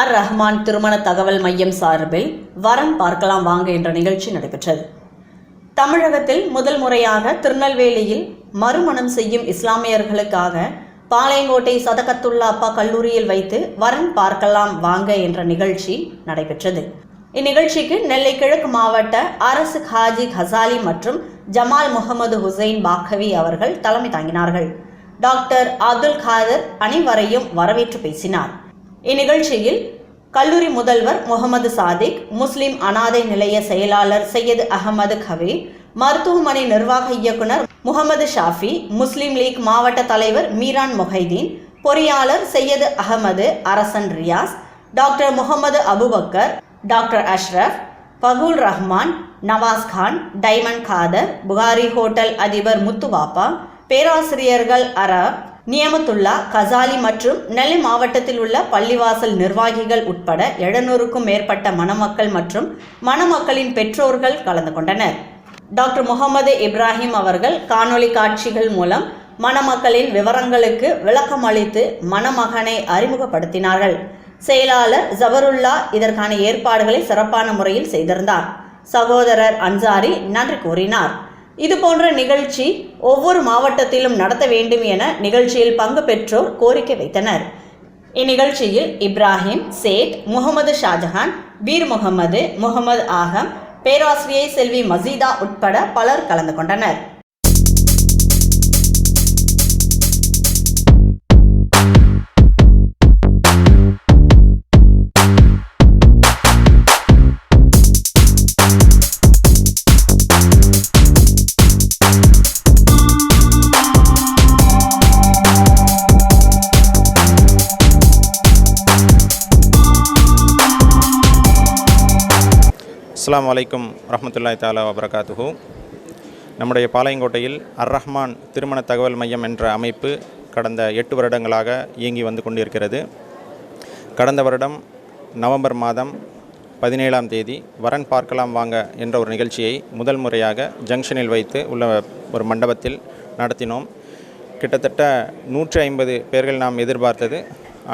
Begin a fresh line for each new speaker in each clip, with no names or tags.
அர் ரஹ்மான் திருமண தகவல் மையம் சார்பில் வரம் பார்க்கலாம் வாங்க என்ற நிகழ்ச்சி நடைபெற்றது. தமிழகத்தில் முதல் முறையாக திருநெல்வேலியில் மறுமணம் செய்யும் இஸ்லாமியர்களுக்காக பாளையங்கோட்டை சதகத்துல்லா அப்பா கல்லூரியில் வைத்து வரன் பார்க்கலாம் வாங்க என்ற நிகழ்ச்சி நடைபெற்றது. இந்நிகழ்ச்சிக்கு நெல்லை கிழக்கு மாவட்ட அரசு ஹாஜி ஹசாலி மற்றும் ஜமால் முகமது ஹுசைன் பாக்கவி அவர்கள் தலைமை தாங்கினார்கள். டாக்டர் அப்துல் காதர் அனைவரையும் வரவேற்று பேசினார். இந்நிகழ்ச்சியில் கல்லூரி முதல்வர் முகமது சாதிக் முஸ்லிம் அனாதை நிலைய செயலாளர் சையது அகமது கவே மருத்துவமனை நிர்வாக இயக்குனர் முகமது ஷாஃபி முஸ்லிம் லீக் மாவட்ட தலைவர் மீரான் மொஹைதீன் பொறியாளர் Syed Ahmed Arasan Riyaz doctor Mohammed Abubakar doctor Ashraf Bakul Rahman Nawaz Khan Diamond Kader Bukhari hotel அதிபர் முத்துவாப்பா பேராசிரியர்கள் அரப் நியமத்துல்லா கசாலி மற்றும் நெல்லை மாவட்டத்தில் உள்ள பள்ளிவாசல் நிர்வாகிகள் உட்பட எழுநூறுக்கும் மேற்பட்ட மணமக்கள் மற்றும் மணமக்களின் பெற்றோர்கள் கலந்து கொண்டனர். டாக்டர் முகமது இப்ராஹிம் அவர்கள் காணொளி காட்சிகள் மூலம் மணமக்களின் விவரங்களுக்கு விளக்கம் அளித்து மணமகனை அறிமுகப்படுத்தினார்கள். செயலாளர் ஜபருல்லா இதற்கான ஏற்பாடுகளை சிறப்பான முறையில் செய்திருந்தார். சகோதரர் அன்சாரி நன்றி கூறினார். இது போன்ற நிகழ்ச்சி ஒவ்வொரு மாவட்டத்திலும் நடத்த வேண்டும் என நிகழ்ச்சியில் பங்கு பெற்றோர் கோரிக்கை வைத்தனர். இந்நிகழ்ச்சியில் இப்ராஹிம் சேட் முகமது ஷாஜஹான் பீர் முகமது முகமது ஆகம் பேராசிரியை செல்வி மசீதா உட்பட பலர் கலந்து கொண்டனர்.
அஸ்லாம் அலைக்கும் ரஹமத்துல்லாய் தாலா வபரகாத்துஹு. நம்முடைய பாளையங்கோட்டையில் அர் ரஹ்மான் திருமண தகவல் மையம் என்ற அமைப்பு கடந்த எட்டு வருடங்களாக இயங்கி வந்து கொண்டிருக்கிறது. கடந்த வருடம் நவம்பர் மாதம் பதினேழாம் தேதி வரன் பார்க்கலாம் வாங்க என்ற ஒரு நிகழ்ச்சியை முதல் முறையாக ஜங்ஷனில் வைத்து உள்ள ஒரு மண்டபத்தில் நடத்தினோம். கிட்டத்தட்ட நூற்றி ஐம்பது பேர்கள் நாம் எதிர்பார்த்தது.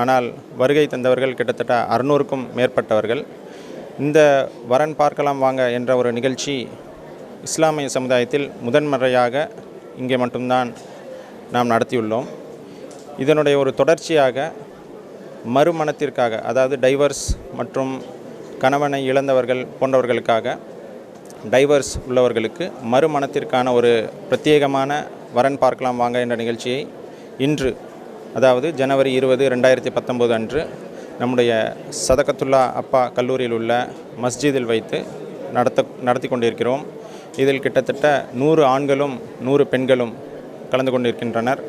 ஆனால் வருகை தந்தவர்கள் கிட்டத்தட்ட அறுநூறுக்கும் மேற்பட்டவர்கள் இந்த வரன் பார்க்கலாம் வாங்க என்ற ஒரு நிகழ்ச்சி இஸ்லாமிய சமுதாயத்தில் முதன்முறையாக இங்கே மட்டும்தான் நாம் நடத்தியுள்ளோம். இதனுடைய ஒரு தொடர்ச்சியாக மறுமணத்திற்காக அதாவது டைவர்ஸ் மற்றும் கணவனை இழந்தவர்கள் போன்றவர்களுக்காக டைவர்ஸ் உள்ளவர்களுக்கு மறுமணத்திற்கான ஒரு பிரத்யேகமான வரன் பார்க்கலாம் வாங்க என்ற நிகழ்ச்சியை இன்று அதாவது ஜனவரி இருபது ரெண்டாயிரத்தி பத்தொம்போது அன்று நம்முடைய சதகத்துல்லா அப்பா கல்லூரியில் உள்ள மஸ்ஜிதில் வைத்து நடத்த நடத்தி கொண்டிருக்கிறோம். இதில் கிட்டத்தட்ட நூறு ஆண்களும் நூறு பெண்களும் கலந்து கொண்டிருக்கின்றனர்.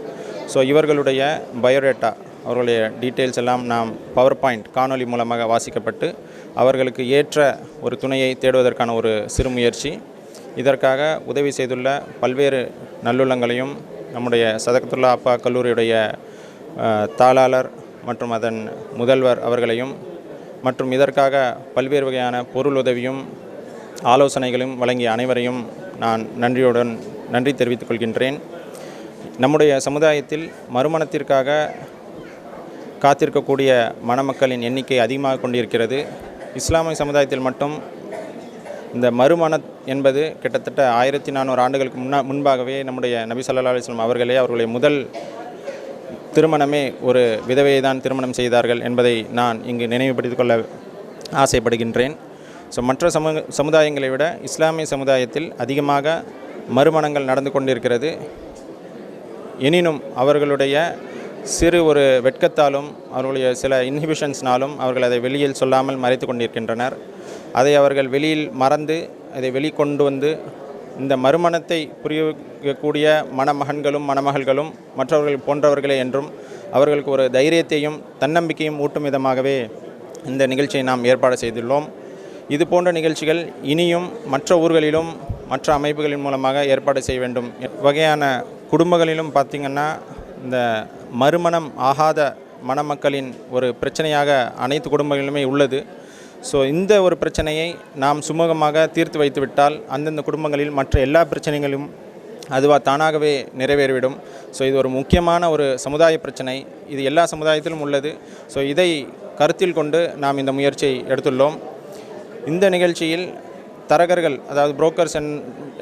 ஸோ இவர்களுடைய பயோடேட்டா அவர்களுடைய டீட்டெயில்ஸ் எல்லாம் நாம் பவர் பாயிண்ட் காணொளி மூலமாக வாசிக்கப்பட்டு அவர்களுக்கு ஏற்ற ஒரு துணையை தேடுவதற்கான ஒரு சிறு முயற்சி. இதற்காக உதவி செய்துள்ள பல்வேறு நல்லுள்ளங்களையும் நம்முடைய சதகத்துல்லா அப்பா கல்லூரியுடைய தாளாளர் மற்றும் அதன் முதல்வர் அவர்களையும் மற்றும் இதற்காக பல்வேறு வகையான பொருள் உதவியும் ஆலோசனைகளும் வழங்கிய அனைவரையும் நான் நன்றியுடன் நன்றி தெரிவித்துக் கொள்கின்றேன். நம்முடைய சமுதாயத்தில் மறுமணத்திற்காக காத்திருக்கக்கூடிய மணமக்களின் எண்ணிக்கை அதிகமாக கொண்டிருக்கிறது. இஸ்லாமிய சமுதாயத்தில் மட்டும் இந்த மறுமண என்பது கிட்டத்தட்ட ஆயிரத்தி நானூறு ஆண்டுகளுக்கு முன்னா முன்பாகவே நம்முடைய நபி சல்லா அலைஹி அவர்களே அவர்களுடைய முதல் திருமணமே ஒரு விதவையை தான் திருமணம் செய்தார்கள் என்பதை நான் இங்கு நினைவுபடுத்திக் கொள்ள ஆசைப்படுகின்றேன். ஸோ மற்ற சமூக சமுதாயங்களை விட இஸ்லாமிய சமுதாயத்தில் அதிகமாக மறுமணங்கள் நடந்து கொண்டிருக்கிறது. எனினும் அவர்களுடைய சிறு ஒரு வெட்கத்தாலும் அவர்களுடைய சில இன்ஹிபிஷன்ஸ்னாலும் அவர்கள் அதை வெளியில் சொல்லாமல் மறைத்து கொண்டிருக்கின்றனர். அதை அவர்கள் வெளியில் மறந்து அதை வெளிக்கொண்டு வந்து இந்த மறுமணத்தை புரியக்கூடிய மணமகன்களும் மணமகள்களும் மற்றவர்கள் போன்றவர்களே என்றும் அவர்களுக்கு ஒரு தைரியத்தையும் தன்னம்பிக்கையும் ஊட்டும் விதமாகவே இந்த நிகழ்ச்சியை நாம் ஏற்பாடு செய்துள்ளோம். இது போன்ற நிகழ்ச்சிகள் இனியும் மற்ற ஊர்களிலும் மற்ற அமைப்புகளின் மூலமாக ஏற்பாடு செய்ய வேண்டும். வகையான குடும்பங்களிலும் பார்த்திங்கன்னா இந்த மறுமணம் ஆகாத மணமக்களின் ஒரு பிரச்சனையாக அனைத்து குடும்பங்களிலுமே உள்ளது. ஸோ இந்த ஒரு பிரச்சனையை நாம் சுமூகமாக தீர்த்து வைத்துவிட்டால் அந்தந்த குடும்பங்களில் மற்ற எல்லா பிரச்சனைகளும் அதுவாக தானாகவே நிறைவேறிவிடும். ஸோ இது ஒரு முக்கியமான ஒரு சமுதாய பிரச்சனை. இது எல்லா சமுதாயத்திலும் உள்ளது. ஸோ இதை கருத்தில் கொண்டு நாம் இந்த முயற்சியை எடுத்துள்ளோம். இந்த நிகழ்ச்சியில் தரகர்கள் அதாவது புரோக்கர்ஸ்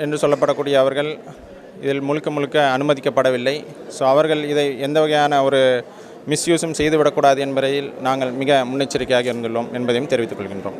என்று சொல்லப்படக்கூடிய அவர்கள் இதில் முழுக்க முழுக்க அனுமதிக்கப்படவில்லை. ஸோ அவர்கள் இதை எந்த வகையான ஒரு மிஸ்யூஸும் செய்துவிடக்கூடாது என்பதில் நாங்கள் மிக முன்னெச்சரிக்கையாக இருந்துள்ளோம் என்பதையும் தெரிவித்துக் கொள்கின்றோம்.